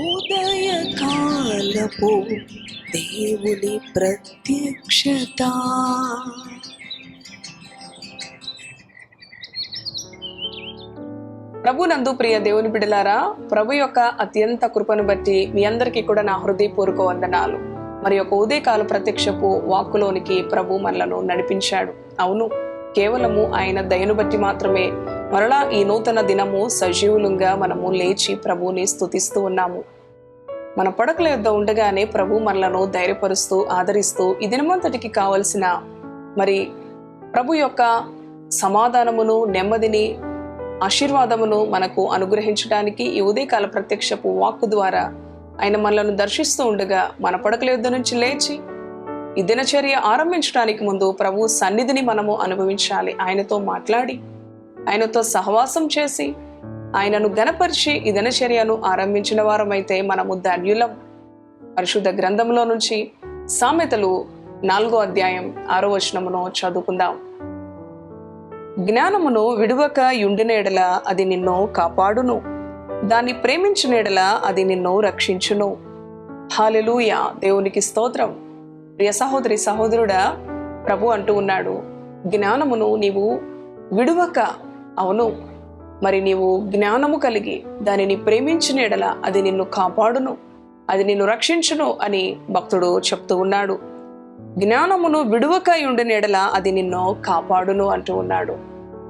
ఉదయకాలపు దేవుని ప్రత్యక్షత. ప్రభు నందు ప్రియ దేవుని బిడలారా ప్రభు యొక్క అత్యంత కృపను బట్టి మీ అందరికీ కూడా నా హృదయపూర్వక వందనాలు. మరి యొక్క ఉదయకాల ప్రత్యక్షపు వాక్కులోనికి ప్రభు మనలను నడిపించాడు. అవును కేవలము ఆయన దయను బట్టి మాత్రమే మరలా ఈ నూతన దినము సజీవులుగా మనము లేచి ప్రభువుని స్థుతిస్తూ ఉన్నాము. మన పడకల యొద్ద ఉండగానే ప్రభు మనలను ధైర్యపరుస్తూ ఆదరిస్తూ ఈ దినమంతటికి కావలసిన మరి ప్రభు యొక్క సమాధానమును నెమ్మదిని ఆశీర్వాదమును మనకు అనుగ్రహించడానికి ఈ ఉదయకాల ప్రత్యక్షపు వాక్కు ద్వారా ఆయన మనలను దర్శిస్తూ ఉండగా మన పడకల యుద్ధ నుంచి లేచి ఈ దినచర్య ఆరంభించడానికి ముందు ప్రభు సన్నిధిని మనము అనుభవించాలి. ఆయనతో మాట్లాడి ఆయనతో సహవాసం చేసి ఆయనను గనపరిచి ఈ దినచర్యను ఆరంభించిన వారమైతే మనము ధన్యులం. పరిశుద్ధ గ్రంథంలో నుంచి సామెతలు నాలుగో అధ్యాయం ఆరో వచనమును చదువుకుందాం. జ్ఞానమును విడువక యుండిన ఎడల అది నిన్ను కాపాడును. దాన్ని ప్రేమించిన ఎడల అది నిన్ను రక్షించును. హాలెలూయ దేవునికి స్తోత్రం. ప్రియ సహోదరి సహోదరుడా ప్రభు అంటూ ఉన్నాడు జ్ఞానమును నీవు విడువక అవును. మరి నీవు జ్ఞానము కలిగి దానిని ప్రేమించిన ఎడల అది నిన్ను కాపాడును అది నిన్ను రక్షించును అని భక్తుడు చెప్తూ ఉన్నాడు. జ్ఞానమును విడువక ఉండిన ఎడల అది నిన్ను కాపాడును అంటూ ఉన్నాడు.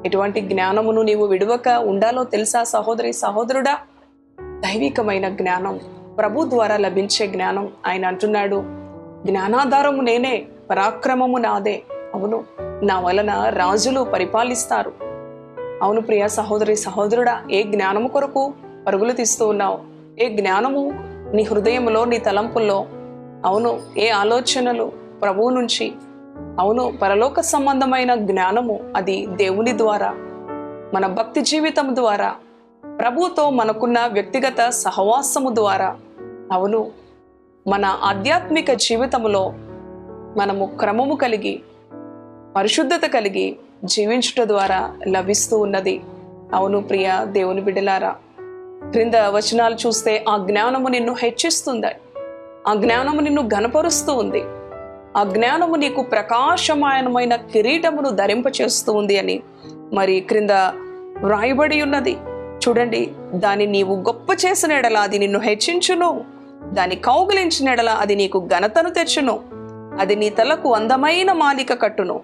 ఎటువంటి జ్ఞానమును నీవు విడువక ఉండాలో తెలుసా సహోదరి సహోదరుడా? దైవికమైన జ్ఞానం ప్రభు ద్వారా లభించే జ్ఞానం ఆయన అంటున్నాడు. జ్ఞానాధారము నేనే పరాక్రమము నాదే. అవును నా వలన రాజులు పరిపాలిస్తారు. అవును ప్రియ సహోదరి సహోదరుడా ఏ జ్ఞానము కొరకు పరుగులు తీస్తూ ఉన్నావు? ఏ జ్ఞానము నీ హృదయంలో నీ తలంపుల్లో? అవును ఏ ఆలోచనలు ప్రభువు నుంచి? అవును పరలోక సంబంధమైన జ్ఞానము అది దేవుని ద్వారా మన భక్తి జీవితం ద్వారా ప్రభుతో మనకున్న వ్యక్తిగత సహవాసము ద్వారా. అవును మన ఆధ్యాత్మిక జీవితంలో మనము క్రమము కలిగి పరిశుద్ధత కలిగి జీవించుట ద్వారా లభిస్తూ ఉన్నది. అవును ప్రియ దేవుని బిడ్డలారా క్రింద వచనాలు చూస్తే ఆ జ్ఞానము నిన్ను హెచ్చిస్తుంది. ఆ జ్ఞానము నిన్ను గనపరుస్తూ ఉంది. ఆ జ్ఞానము నీకు ప్రకాశమానమైన కిరీటమును ధరింపచేస్తూ ఉంది అని మరి క్రింద వ్రాయబడి ఉన్నది. చూడండి దాన్ని నీవు గొప్ప చేసిన ఎడల అది నిన్ను హెచ్చించును. దాన్ని కౌగిలించిన ఎడల అది నీకు ఘనతను తెచ్చును. అది నీ తలకు అందమైన మాలిక కట్టును.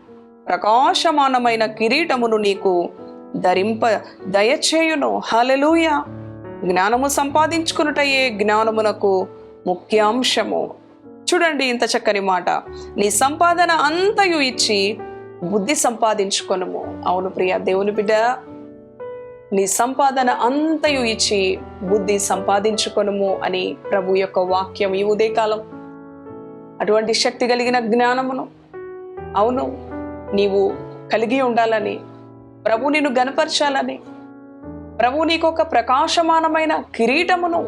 ప్రకాశమానమైన కిరీటమును నీకు ధరింప దయచేయును. హలలుయ జ్ఞానము సంపాదించుకున్నటయే జ్ఞానమునకు ముఖ్యాంశము. చూడండి ఇంత చక్కని మాట. నీ సంపాదన అంతయు ఇచ్చి బుద్ధి సంపాదించుకొనుము. అవును ప్రియ దేవుని బిడ్డ. నీ సంపాదన అంతయు ఇచ్చి బుద్ధి సంపాదించుకొనుము అని ప్రభు యొక్క వాక్యం ఈ ఉదయకాలం. అటువంటి శక్తి కలిగిన జ్ఞానమును. అవును నీవు కలిగి ఉండాలని ప్రభు నిన్ను గనపరచాలని ప్రభు నీకు ఒక ప్రకాశమానమైన కిరీటమును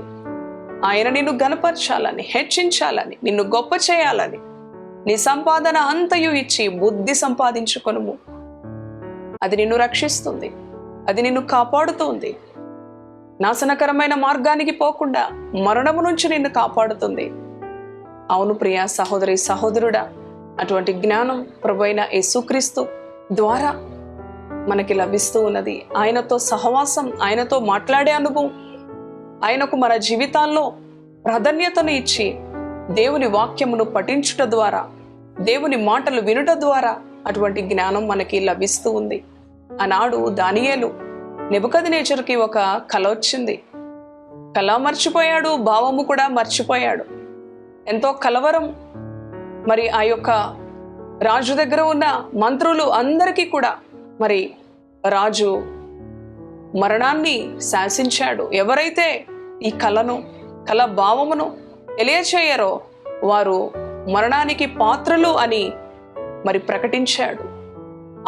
ఆయన నిన్ను గనపరచాలని హెచ్చించాలని నిన్ను గొప్ప చేయాలని నీ సంపాదన అంతయు ఇచ్చి బుద్ధి సంపాదించుకొనుము. అది నిన్ను రక్షిస్తుంది అది నిన్ను కాపాడుతుంది. నాశనకరమైన మార్గానికి పోకుండా మరణము నుంచి నిన్ను కాపాడుతుంది. అవును ప్రియ సహోదరి సహోదరుడా అటువంటి జ్ఞానం ప్రభు అయిన యేసుక్రీస్తు ద్వారా మనకి లభిస్తూ ఉన్నది. ఆయనతో సహవాసం ఆయనతో మాట్లాడే అనుభవం ఆయనకు మన జీవితాల్లో ప్రాధాన్యతను ఇచ్చి దేవుని వాక్యమును పఠించుట ద్వారా దేవుని మాటలు వినుట ద్వారా అటువంటి జ్ఞానం మనకి లభిస్తూ ఉంది. ఆనాడు దానియేలు నిబకది నేచర్కి ఒక కల వచ్చింది. కళ మర్చిపోయాడు భావము కూడా మర్చిపోయాడు. ఎంతో కలవరం మరి ఆ యొక్క రాజు దగ్గర ఉన్న మంత్రులు అందరికీ కూడా మరి రాజు మరణాన్ని శాసించాడు. ఎవరైతే ఈ కళను కళ భావమును తెలియచేయరో వారు మరణానికి పాత్రలు అని మరి ప్రకటించాడు.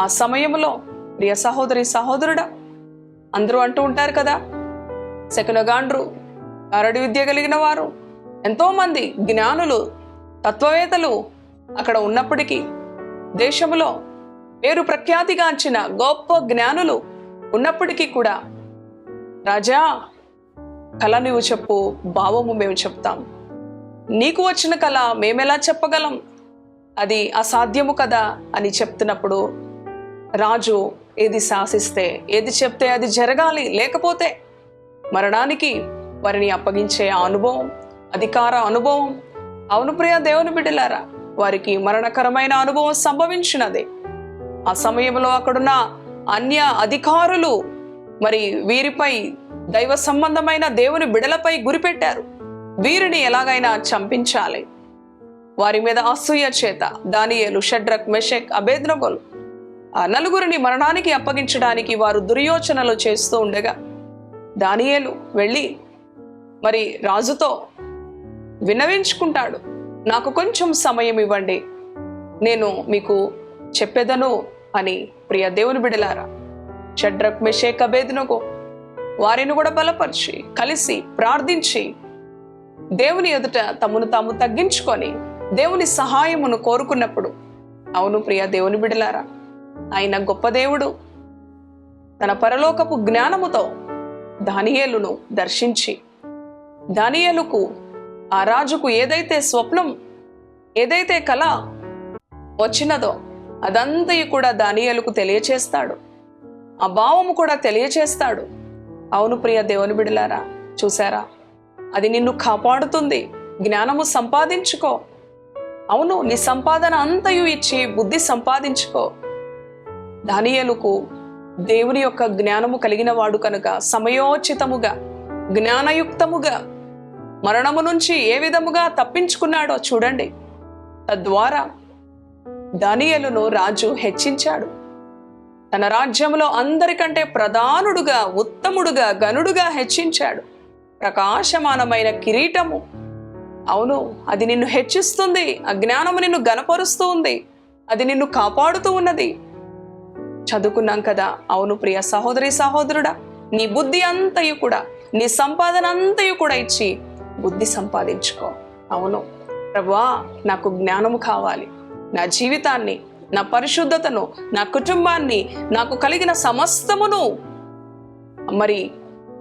ఆ సమయంలో ప్రియ సహోదరి సహోదరుడా అందరూ అంటూ ఉంటారు కదా శకునగాండ్రు అరడి విద్య కలిగిన వారు ఎంతోమంది జ్ఞానులు తత్వవేత్తలు అక్కడ ఉన్నప్పటికీ దేశంలో పేరు ప్రఖ్యాతిగాంచిన గొప్ప జ్ఞానులు ఉన్నప్పటికీ కూడా రాజా కళ నువ్వు చెప్పు భావము మేము చెప్తాం. నీకు వచ్చిన కళ మేమెలా చెప్పగలం? అది అసాధ్యము కదా? అని చెప్తున్నప్పుడు రాజు ఏది శాసిస్తే ఏది చెప్తే అది జరగాలి లేకపోతే మరణానికి వారిని అప్పగించే ఆ అనుభవం అధికార అనుభవం అవును ప్రియ దేవుని బిడ్డలారా వారికి మరణకరమైన అనుభవం సంభవించినది. ఆ సమయంలో అక్కడున్న అన్య అధికారులు మరి వీరిపై దైవ సంబంధమైన దేవుని బిడలపై గురిపెట్టారు. వీరిని ఎలాగైనా చంపించాలి. వారి మీద అసూయ చేత దానియేలు షడ్రక్ మెషక్ అభేద్నగోలు ఆ నలుగురిని మరణానికి అప్పగించడానికి వారు దుర్యోచనలు చేస్తూ ఉండగా దానియేలు వెళ్ళి మరి రాజుతో విన్నవించుకుంటాడు. నాకు కొంచెం సమయం ఇవ్వండి. నేను మీకు చెప్పేదను అని ప్రియ దేవుని బిడలారా షడ్రక్ మెషేక్ అభేద్నగో వారిని కూడా బలపరిచి కలిసి ప్రార్థించి దేవుని ఎదుట తమను తాము తగ్గించుకొని దేవుని సహాయమును కోరుకున్నప్పుడు అవును ప్రియ దేవుని బిడలారా ఆయన గొప్ప దేవుడు తన పరలోకపు జ్ఞానముతో దానియేలును దర్శించి దానియేలుకు ఆ రాజుకు ఏదైతే స్వప్నం ఏదైతే కళ వచ్చినదో అదంతయు కూడా దానియలకు తెలియచేస్తాడు. ఆ భావము కూడా తెలియచేస్తాడు. అవును ప్రియ దేవుని బిడలారా చూసారా అది నిన్ను కాపాడుతుంది. జ్ఞానము సంపాదించుకో. అవును నీ సంపాదన అంతయు ఇచ్చి బుద్ధి సంపాదించుకో. దానియలుకు దేవుని యొక్క జ్ఞానము కలిగిన వాడు కనుక సమయోచితముగా జ్ఞానయుక్తముగా మరణము నుంచి ఏ విధముగా తప్పించుకున్నాడో చూడండి. తద్వారా దానియలును రాజు హెచ్చించాడు. తన రాజ్యంలో అందరికంటే ప్రధానుడుగా ఉత్తముడుగా గనుడుగా హెచ్చించాడు. ప్రకాశమానమైన కిరీటము. అవును అది నిన్ను హెచ్చిస్తుంది. అజ్ఞానము నిన్ను గనపరుస్తూ ఉంది. అది నిన్ను కాపాడుతూ ఉన్నది. చదువుకున్నాం కదా. అవును ప్రియ సహోదరి సహోదరుడా నీ బుద్ధి అంతయు కూడా నీ సంపాదన అంతయు కూడా ఇచ్చి బుద్ధి సంపాదించుకో. అవును. ప్రభా నాకు జ్ఞానము కావాలి. నా జీవితాన్ని నా పరిశుద్ధతను నా కుటుంబాన్ని నాకు కలిగిన సమస్తమును మరి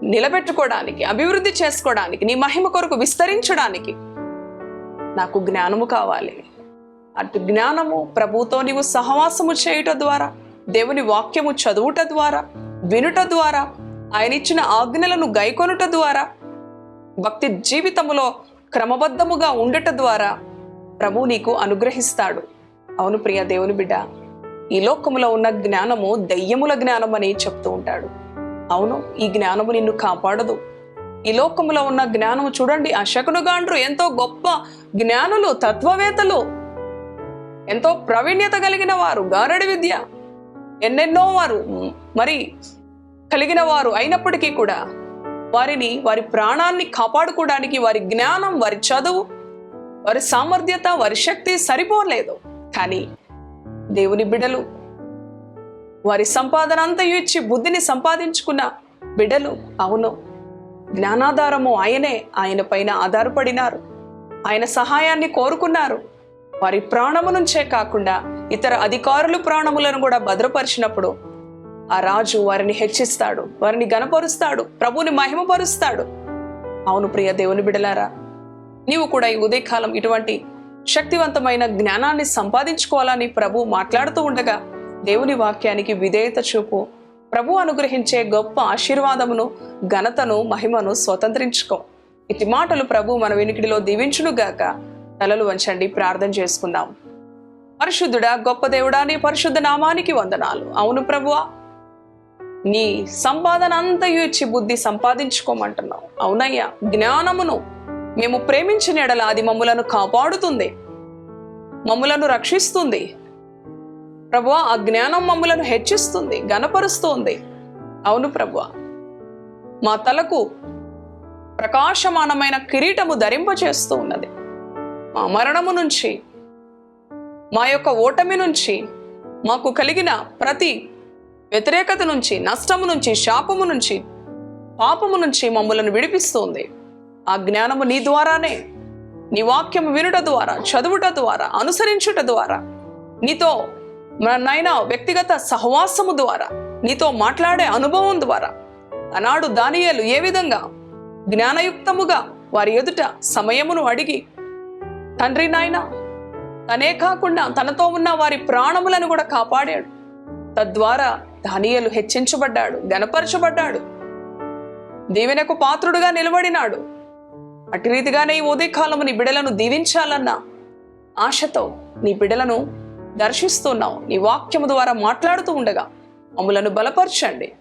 నిలబెట్టుకోవడానికి అభివృద్ధి చేసుకోవడానికి నీ మహిమ కొరకు విస్తరించడానికి నాకు జ్ఞానము కావాలి. అటు జ్ఞానము ప్రభుతో నీవు సహవాసము చేయుట ద్వారా దేవుని వాక్యము చదువుట ద్వారా వినుట ద్వారా ఆయన ఇచ్చిన ఆజ్ఞలను గైకొనుట ద్వారా భక్తి జీవితములో క్రమబద్ధముగా ఉండట ద్వారా ప్రభు నీకు అనుగ్రహిస్తాడు. అవును ప్రియ దేవుని బిడ్డ ఈ లోకములో ఉన్న జ్ఞానము దయ్యముల జ్ఞానం అని చెప్తూ ఉంటాడు. అవును ఈ జ్ఞానము నిన్ను కాపాడదు. ఈ లోకములో ఉన్న జ్ఞానము చూడండి ఆ శకునుగాండ్రు ఎంతో గొప్ప జ్ఞానులు తత్వవేత్తలు ఎంతో ప్రావీణ్యత కలిగిన వారు గారడి విద్య ఎన్నెన్నో వారు మరి కలిగిన వారు అయినప్పటికీ కూడా వారిని వారి ప్రాణాన్ని కాపాడుకోవడానికి వారి జ్ఞానం వారి చదువు వారి సామర్థ్యత వారి శక్తి సరిపోలేదు. కానీ దేవుని బిడలు వారి సంపాదన అంతయు ఇచ్చి బుద్ధిని సంపాదించుకున్న బిడలు అవును. జ్ఞానాధారము ఆయనే ఆయన పైన ఆధారపడినారు. ఆయన సహాయాన్ని కోరుకున్నారు. వారి ప్రాణము నుంచే కాకుండా ఇతర అధికారులు ప్రాణములను కూడా భద్రపరిచినప్పుడు ఆ రాజు వారిని హెచ్చిస్తాడు వారిని గనపరుస్తాడు ప్రభుని మహిమపరుస్తాడు. అవును ప్రియ దేవుని బిడలారా నీవు కూడా ఈ ఉదయకాలం ఇటువంటి శక్తివంతమైన జ్ఞానాన్ని సంపాదించుకోవాలని ప్రభు మాట్లాడుతూ ఉండగా దేవుని వాక్యానికి విధేయత చూపు. ప్రభు అనుగ్రహించే గొప్ప ఆశీర్వాదమును ఘనతను మహిమను స్వతంత్రించుకో. ఇటు మాటలు ప్రభు మన వెనుకిడిలో దీవించునుగాక తలలు వంచండి ప్రార్థన చేసుకుందాం. పరిశుద్ధుడా గొప్ప దేవుడా నీ పరిశుద్ధ నామానికి వందనాలు. అవును ప్రభువా నీ సంపాదన అంతయు ఇచ్చి బుద్ధి సంపాదించుకోమంటున్నావు. అవునయ్యా జ్ఞానమును మేము ప్రేమించిన ఎడల అది మమ్ములను కాపాడుతుంది మమ్ములను రక్షిస్తుంది. ప్రభు ఆ జ్ఞానం మమ్ములను హెచ్చిస్తుంది గనపరుస్తుంది అవును ప్రభు మా తలకు ప్రకాశమానమైన కిరీటము ధరింపచేస్తూ ఉన్నది. మా మరణము నుంచి మా యొక్క ఓటమి నుంచి మాకు కలిగిన ప్రతి వ్యతిరేకత నుంచి నష్టము నుంచి శాపము నుంచి పాపము నుంచి మమ్మలను విడిపిస్తుంది. ఆ జ్ఞానము నీ ద్వారానే. నీ వాక్యము వినుట ద్వారా చదువుట ద్వారా అనుసరించుట ద్వారా నీతో నైనా వ్యక్తిగత సహవాసము ద్వారా నీతో మాట్లాడే అనుభవం ద్వారా అనాడు దానియేలు ఏ విధంగా జ్ఞానయుక్తముగా వారి ఎదుట సమయమును అడిగి తండ్రి నాయన తనే కాకుండా తనతో ఉన్న వారి ప్రాణములను కూడా కాపాడాడు. తద్వారా దానియలు హెచ్చించబడ్డాడు గనపరచబడ్డాడు దీవెనకు పాత్రుడుగా నిలబడినాడు. అటు రీతిగానే ఈ ఉదయకాలము నీ బిడలను దీవించాలన్న ఆశతో నీ బిడలను దర్శిస్తున్నావు. నీ వాక్యము ద్వారా మాట్లాడుతూ ఉండగా మమ్ములను బలపరచండి.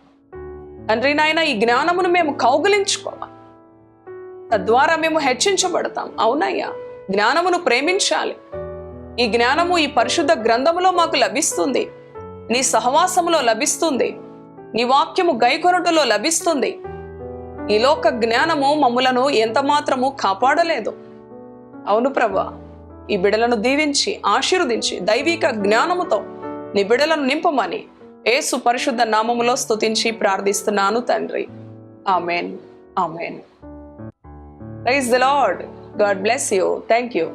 తండ్రి నాయన ఈ జ్ఞానమును మేము కౌగులించుకోవాలి. తద్వారా మేము హెచ్చించబడతాం. అవునయ్యా జ్ఞానమును ప్రేమించాలి. ఈ జ్ఞానము ఈ పరిశుద్ధ గ్రంథములో మాకు లభిస్తుంది. నీ సహవాసములో లభిస్తుంది. నీ వాక్యము గైకొరటలో లభిస్తుంది. ఈ లోక జ్ఞానము మమ్ములను ఎంత మాత్రము కాపాడలేదు. అవును ప్రభా ఈ బిడలను దీవించి ఆశీర్వదించి దైవిక జ్ఞానముతో నీ బిడలను నింపమని ఏసు పరిశుద్ధ నామములో స్తుతించి ప్రార్థిస్తున్నాను తండ్రి. Amen. Amen. Praise the Lord. God bless you. Thank you